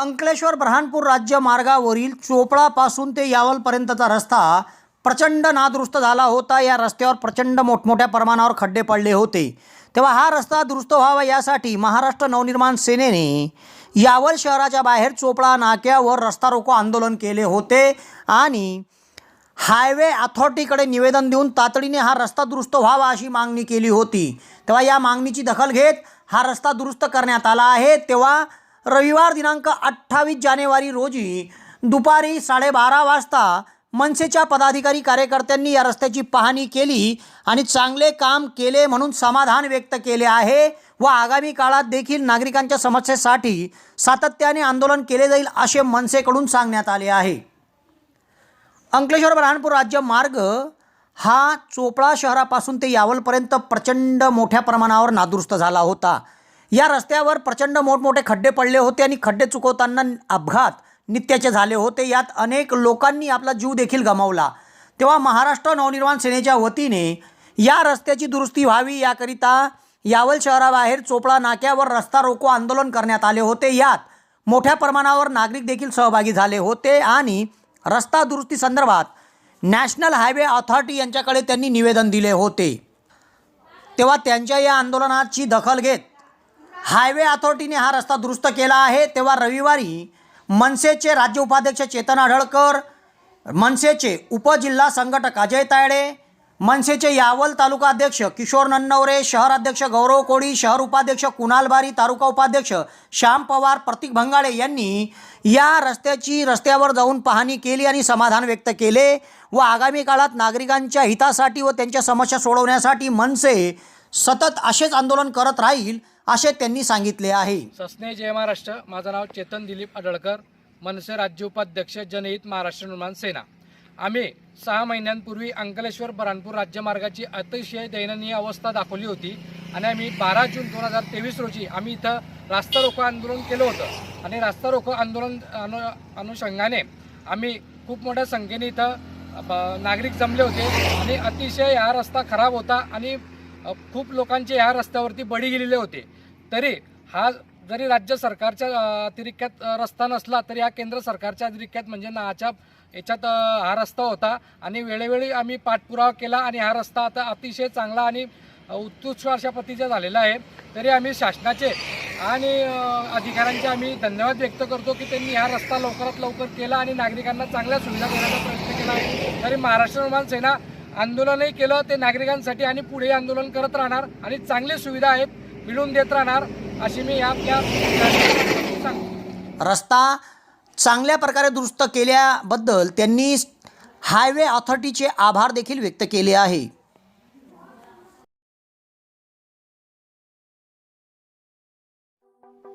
अंकलेश्वर ब्रहाणपूर राज्य मार्गावरील चोपळापासून ते यावलपर्यंतचा रस्ता प्रचंड नादुरुस्त झाला होता. या रस्त्यावर प्रचंड मोठमोठ्या प्रमाणावर खड्डे पडले होते. तेव्हा हा रस्ता दुरुस्त व्हावा यासाठी महाराष्ट्र नवनिर्माण सेनेने यावल शहराच्या बाहेर चोपळा नाक्यावर रस्ता रोको आंदोलन केले होते आणि हायवे अथॉरिटीकडे निवेदन देऊन तातडीने हा रस्ता दुरुस्त व्हावा अशी मागणी केली होती. तेव्हा या मागणीची दखल घेत हा रस्ता दुरुस्त करण्यात आला आहे. तेव्हा रविवार दिनांक अठ्ठावीस जानेवारी रोजी दुपारी साडेबारा वाजता मनसेच्या पदाधिकारी कार्यकर्त्यांनी या रस्त्याची पाहणी केली आणि चांगले काम केले म्हणून समाधान व्यक्त केले आहे व आगामी काळात देखील नागरिकांच्या समस्येसाठी सातत्याने आंदोलन केले जाईल असे मनसेकडून सांगण्यात आले आहे. अंकलेश्वर ब्रहाणपूर राज्य मार्ग हा चोपळा शहरापासून ते यावलपर्यंत प्रचंड मोठ्या प्रमाणावर नादुरुस्त झाला होता. या रस्त्यावर प्रचंड मोठमोठे खड्डे पडले होते आणि खड्डे चुकवताना अपघात नित्याचे झाले होते. यात अनेक लोकांनी आपला जीव देखील गमावला. तेव्हा महाराष्ट्र नवनिर्माण सेनेच्या वतीने या रस्त्याची दुरुस्ती व्हावी याकरिता यावल शहराबाहेर चोपडा नाक्यावर रस्ता रोको आंदोलन करण्यात आले होते. यात मोठ्या प्रमाणावर नागरिक देखील सहभागी झाले होते आणि रस्ता दुरुस्ती संदर्भात नॅशनल हायवे ऑथॉरिटी यांच्याकडे त्यांनी निवेदन दिले होते. तेव्हा त्यांच्या या आंदोलनाची दखल घेत हायवे अथॉरिटीने हा रस्ता दुरुस्त केला आहे. तेव्हा रविवारी मनसेचे राज्य उपाध्यक्ष चेतन आढळकर मनसेचे उपजिल्हा संघटक अजय तायडे मनसेचे यावल तालुका अध्यक्ष किशोर नन्नवरे शहर अध्यक्ष गौरव कोळी शहर उपाध्यक्ष कुणाल बारी तालुका उपाध्यक्ष श्याम पवार प्रतीक भंगाळे यांनी या रस्त्याची रस्त्यावर जाऊन पाहणी केली आणि समाधान व्यक्त केले व आगामी काळात नागरिकांच्या हितासाठी व त्यांच्या समस्या सोडवण्यासाठी मनसे सतत असेच आंदोलन करत राहील असे त्यांनी सांगितले आहे. ससने जय महाराष्ट्र. माझं नाव चेतन दिलीप आडळकर मनसे राज्य उपाध्यक्ष जनहित महाराष्ट्र निर्माण सेना. आम्ही सहा महिन्यांपूर्वी अंकलेश्वर बरानपूर राज्यमार्गाची अतिशय दयनीय अवस्था दाखवली होती आणि आम्ही बारा जून दोन हजार तेवीस रोजी आम्ही इथं रास्ता रोको आंदोलन केलं होतं. आणि रास्ता रोको आंदोलन अनु अनुषंगाने आम्ही खूप मोठ्या संख्येने इथं नागरिक जमले होते आणि अतिशय हा रस्ता खराब होता आणि खूप लोकांचे ह्या रस्त्यावरती बळी गेलेले होते. तरी हा जरी राज्य सरकारच्या अ, अतिरिक्यात रस्ता नसला तरी हा केंद्र सरकारच्या अतिरिक्यात म्हणजे नाच्या याच्यात हा रस्ता होता. आणि वेळोवेळी आम्ही पाठपुरावा केला आणि हा रस्ता आता अतिशय चांगला आणि उत्कृष्ट अशा पद्धतीचा झालेला आहे. तरी आम्ही शासनाचे आणि अधिकाऱ्यांचे आम्ही धन्यवाद व्यक्त करतो की त्यांनी हा रस्ता लवकरात लवकर केला आणि नागरिकांना चांगल्या सुविधा देण्याचा प्रयत्न केला. तरी महाराष्ट्र निर्माण सेना आंदोलनही केलं ते नागरिकांसाठी आणि पुढे आंदोलन करत राहणार आणि चांगली सुविधा आहेत मिळवून देत राहणार अशी मी या रस्ता चांगल्या प्रकारे दुरुस्त केल्याबद्दल त्यांनी हायवे ऑथॉरिटीचे आभार देखील व्यक्त केले आहे.